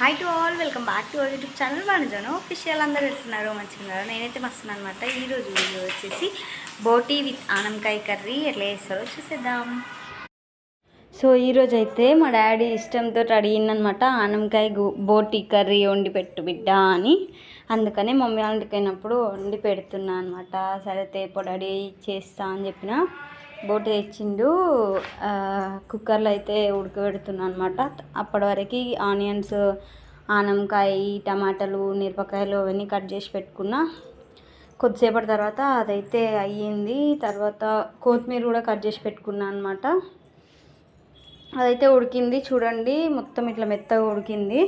Hi to all welcome back to our YouTube channel వాణిజను facial అందరూ వెళ్తున్నారు మంచిగా నేనైతే మస్తున్నాను అనమాట ఈరోజు వీడియో వచ్చేసి బోటీ విత్ ఆనంకాయ కర్రీ ఎట్లా చేస్తారో చూసేద్దాం. సో ఈరోజు అయితే మా డాడీ ఇష్టంతో అడిగిందనమాట ఆనంకాయ బోటీ కర్రీ వండి పెట్టు బిడ్డ అని. అందుకనే మమ్మీ వాళ్ళకి అయినప్పుడు వండి పెడుతున్నా అనమాట. సరే తేపో డాడీ చేస్తా అని చెప్పిన. బోట్ తెచ్చిండు కుక్కర్లో అయితే ఉడకబెడుతున్నా అనమాట అప్పటి వరకు ఆనియన్స్ ఆనంకాయ టమాటాలు మిరపకాయలు అవన్నీ కట్ చేసి పెట్టుకున్నా. కొద్దిసేపటి తర్వాత అదైతే అయ్యింది. తర్వాత కొత్తిమీర కూడా కట్ చేసి పెట్టుకున్నా అనమాట అదైతే ఉడికింది. చూడండి మొత్తం ఇట్లా మెత్తగా ఉడికింది.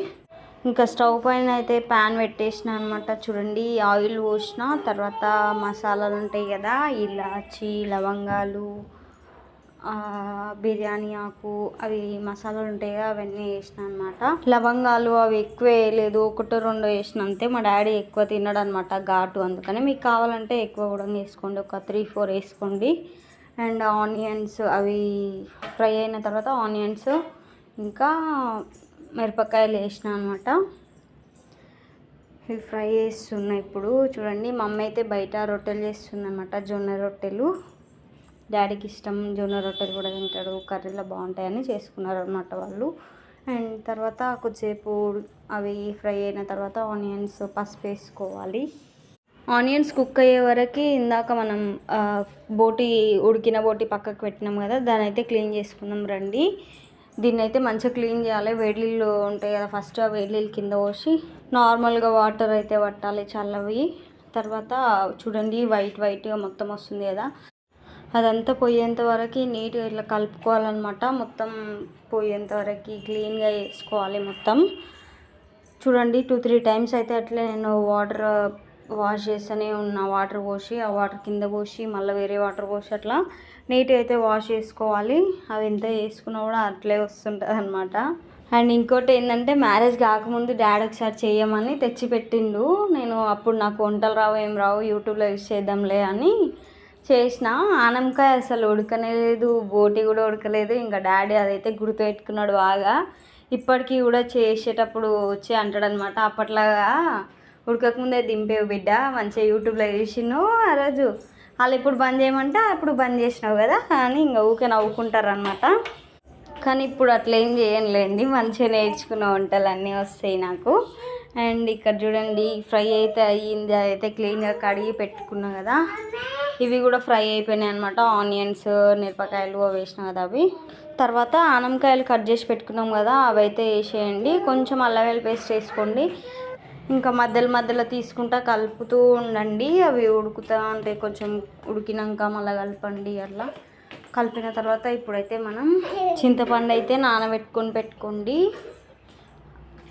ఇంకా స్టవ్ పైన అయితే ప్యాన్ పెట్టేసిన అనమాట చూడండి ఆయిల్ పోసిన తర్వాత మసాలాలు ఉంటాయి కదా ఇలాచి లవంగాలు బిర్యానీ ఆకు అవి మసాలాలు ఉంటాయి కదా అవన్నీ వేసిన అనమాట లవంగాలు అవి ఎక్కువ వేయలేదు ఒకటో రెండో వేసిన అంతే. మా డాడీ ఎక్కువ తినడు అనమాట ఘాటు అందుకని మీకు కావాలంటే ఎక్కువ కూడా వేసుకోండి. ఒక త్రీ ఫోర్ వేసుకోండి. అండ్ ఆనియన్స్ అవి ఫ్రై అయిన తర్వాత ఆనియన్స్ ఇంకా మిరపకాయలు వేసిన అనమాట ఇవి ఫ్రై చేస్తున్నా ఇప్పుడు. చూడండి మా అమ్మ అయితే బయట రొట్టెలు చేస్తుందనమాట జొన్న రొట్టెలు. డాడీకి ఇష్టం జొన్న రొట్టెలు కూడా తింటాడు కర్రీలో బాగుంటాయని చేసుకున్నారు అనమాట వాళ్ళు. అండ్ తర్వాత కొద్దిసేపు అవి ఫ్రై అయిన తర్వాత ఆనియన్స్ పసుపు వేసుకోవాలి. ఆనియన్స్ కుక్ అయ్యే వరకు ఇందాక మనం బోటి ఉడికిన బోటి పక్కకు పెట్టినాం కదా దాని అయితే క్లీన్ చేసుకుందాం రండి. దీన్ని అయితే మంచిగా క్లీన్ చేయాలి. వేడి నీళ్ళు ఉంటాయి కదా ఫస్ట్ ఆ వేడి నీళ్ళు కింద పోసి నార్మల్గా వాటర్ అయితే పట్టాలి చల్లవి. తర్వాత చూడండి వైట్ వైట్గా మొత్తం వస్తుంది కదా. అదంతా పోయేంత వరకు నీట్గా ఇట్లా కలుపుకోవాలన్నమాట. మొత్తం పోయేంత వరకు క్లీన్గా వేసుకోవాలి మొత్తం. చూడండి టూ త్రీ టైమ్స్ అయితే అట్లే నేను వాటర్ వాష్ చేస్తూనే ఉన్నా. వాటర్ పోసి ఆ వాటర్ కింద పోసి మళ్ళీ వేరే వాటర్ పోసి అట్లా నీట్గా అయితే వాష్ చేసుకోవాలి. అవి ఎంత వేసుకున్నా కూడా అట్లే వస్తుంటుంది అనమాట అండ్ ఇంకోటి ఏంటంటే మ్యారేజ్ కాకముందు డాడీ ఒకసారి చేయమని తెచ్చిపెట్టిండు. నేను అప్పుడు నాకు వంటలు రావు ఏం రావు యూట్యూబ్లో యూస్ చేద్దాంలే అని చేసిన. ఆనంకాయ అసలు ఉడకలేదు బోటి కూడా ఉడకలేదు. ఇంకా డాడీ అదైతే గుర్తుపెట్టుకున్నాడు బాగా. ఇప్పటికీ కూడా చేసేటప్పుడు వచ్చి అంటాడనమాట అప్పట్లాగా ఉడకకముందే దింపేవు బిడ్డ. మంచిగా యూట్యూబ్లో చూసిను ఆ రోజు వాళ్ళు ఇప్పుడు బంద్ చేయమంటే అప్పుడు బంద్ చేసినావు కదా అని ఇంకా ఊకే నవ్వుకుంటారనమాట కానీ ఇప్పుడు అట్లా ఏం చేయనులేండి మంచిగా నేర్చుకున్న వంటలు అన్నీ వస్తాయి నాకు. అండ్ ఇక్కడ చూడండి ఫ్రై అయితే అయ్యింది అయితే క్లీన్గా కడిగి పెట్టుకున్నా కదా. ఇవి కూడా ఫ్రై అయిపోయినాయి అనమాట ఆనియన్స్ మిరపకాయలు అవి వేసినా కదా అవి. తర్వాత ఆనంకాయలు కట్ చేసి పెట్టుకున్నాం కదా అవి అయితే వేసేయండి. కొంచెం అల్లం వెల్లుల్లి పేస్ట్ వేసుకోండి. ఇంకా మధ్యలో మధ్యలో తీసుకుంటా కలుపుతూ ఉండండి. అవి ఉడుకుతా అంటే కొంచెం ఉడికినాక మళ్ళీ కలపండి అట్లా. కలిపిన తర్వాత ఇప్పుడైతే మనం చింతపండు అయితే నానబెట్టుకొని పెట్టుకోండి.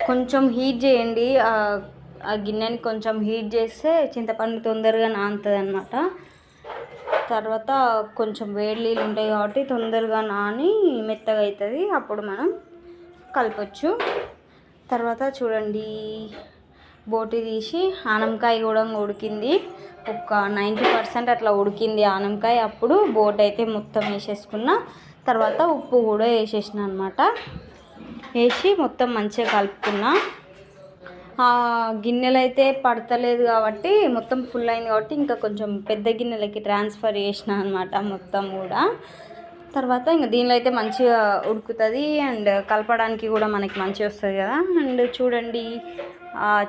కొంచెం హీట్ చేయండి. ఆ ఆ గిన్నెని కొంచెం హీట్ చేస్తే చింతపండు తొందరగా నానుతుంది అనమాట తర్వాత కొంచెం వేడి నీళ్ళు ఉంటాయి కాబట్టి తొందరగా నాని మెత్తగా అవుతుంది అప్పుడు మనం కలపచ్చు. తర్వాత చూడండి. బోటి తీసి ఆనంకాయ కూడా ఉడికింది. ఒక నైంటీ పర్సెంట్ అట్లా ఉడికింది ఆనంకాయ అప్పుడు బోట్ అయితే మొత్తం వేసేసుకున్న. తర్వాత ఉప్పు కూడా వేసేసిన అనమాట వేసి మొత్తం మంచిగా కలుపుకున్నా. ఆ గిన్నెలు అయితే పడతలేదు కాబట్టి మొత్తం ఫుల్ అయింది కాబట్టి ఇంకా కొంచెం పెద్ద గిన్నెలకి ట్రాన్స్ఫర్ చేసిన అనమాట మొత్తం కూడా. తర్వాత ఇంకా దీనిలో అయితే మంచిగా ఉడుకుతుంది. అండ్ కలపడానికి కూడా మనకి మంచిగా వస్తుంది కదా. అండ్ చూడండి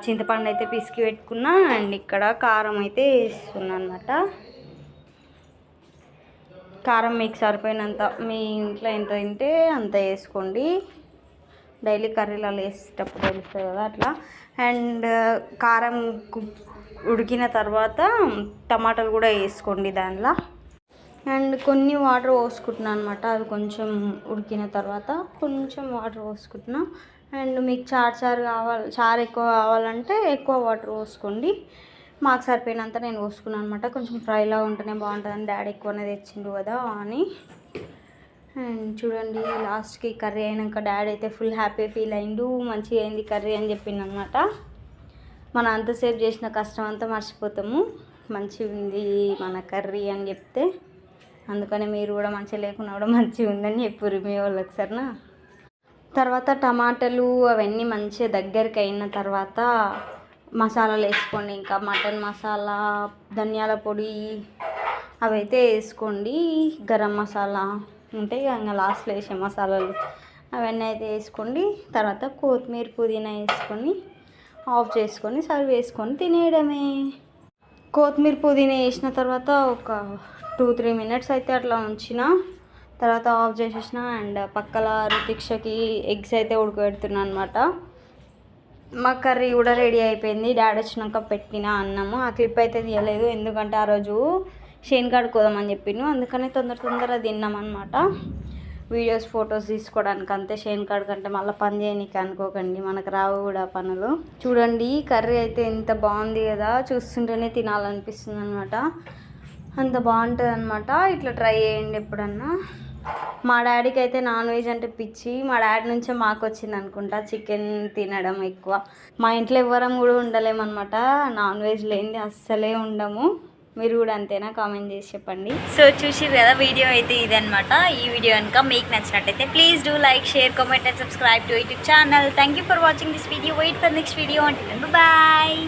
చింతపండు అయితే పిసికి పెట్టుకున్నా అండ్ ఇక్కడ కారం అయితే వేస్తున్నా అనమాట కారం మీకు సరిపోయినంత మీ ఇంట్లో ఎంత తింటే అంత వేసుకోండి. డైలీ కర్రీలలో వేసేటప్పుడు తెలుస్తుంది కదా అట్లా. అండ్ కారం ఉడికిన తర్వాత టమాటాలు కూడా వేసుకోండి దానిలో. అండ్ కొన్ని వాటర్ పోసుకుంటున్నాను అనమాట అది కొంచెం ఉడికిన తర్వాత కొంచెం వాటర్ పోసుకుంటున్నా. అండ్ మీకు చారు చారు కావాలి చారు ఎక్కువ కావాలంటే ఎక్కువ వాటర్ పోసుకోండి. మాకు సరిపోయినంత నేను పోసుకున్నాను అనమాట కొంచెం ఫ్రైలా ఉంటేనే బాగుంటుందని డాడీ ఎక్కువనే తెచ్చిండు కదా అని. అండ్ చూడండి లాస్ట్కి కర్రీ అయినాక డాడీ అయితే ఫుల్ హ్యాపీ ఫీల్ అయిండు. మంచిగా అయింది కర్రీ అని చెప్పిండు అనమాట మనం అంతసేపు చేసిన కష్టం అంతా మర్చిపోతాము. మంచిగా ఉంది మన కర్రీ అని చెప్తే. అందుకని మీరు కూడా మంచిగా లేకున్నా కూడా మంచిగా ఉందని చెప్పుర్రు మీ వాళ్ళకి సరేనా? తర్వాత టమాటాలు అవన్నీ మంచిగా దగ్గరికి అయిన తర్వాత మసాలాలు వేసుకోండి. ఇంకా మటన్ మసాలా ధనియాల పొడి అవైతే వేసుకోండి. గరం మసాలా ఉంటాయి కదా ఇంకా లాస్ట్లో వేసే మసాలాలు అవన్నీ అయితే వేసుకోండి. తర్వాత కొత్తిమీర పుదీనా వేసుకొని ఆఫ్ చేసుకొని సర్వ్ వేసుకొని తినేయడమే. కొత్తిమీర పుదీనా వేసిన తర్వాత ఒక టూ త్రీ మినిట్స్ అయితే అట్లా ఉంచిన. తర్వాత ఆఫ్ చేసేసిన అండ్ పక్కల రుతిక్షకి ఎగ్స్ అయితే ఉడకబెడుతున్నాను అనమాట మా కర్రీ కూడా రెడీ అయిపోయింది. డాడీ వచ్చినాక పెట్టిన అన్నము. ఆ క్లిప్ అయితే తీయలేదు. ఎందుకంటే ఆ రోజు షేన్ కడుకోదామని చెప్పిండు. అందుకని తొందర తొందర తిన్నామన్నమాట. వీడియోస్ ఫొటోస్ తీసుకోవడానికి అంతే. షేన్ కడుకంటే కంటే మళ్ళీ పని చేయనీకి అనుకోకండి. మనకు రావు కూడా పనులు. చూడండి కర్రీ అయితే ఎంత బాగుంది కదా. చూస్తుంటేనే తినాలనిపిస్తుంది అనమాట అంత బాగుంటుంది అనమాట ఇట్లా ట్రై చేయండి ఎప్పుడన్నా. మా డాడీకి అయితే నాన్ వెజ్ అంటే పిచ్చి. మా డాడీ నుంచే మాకు వచ్చింది అనుకుంటా చికెన్ తినడం ఎక్కువ. మా ఇంట్లో ఎవ్వరం కూడా ఉండలేమన్నమాట నాన్ వెజ్ లేనిది అస్సలే ఉండము. మీరు కూడా అంతేనా? కామెంట్ చేసి చెప్పండి. సో చూసిరు కదా వీడియో అయితే ఇదనమాట ఈ వీడియో కనుక మీకు నచ్చినట్టయితే please do like share comment and subscribe to YouTube channel thank you for watching this video wait for next video అంటే బాయ్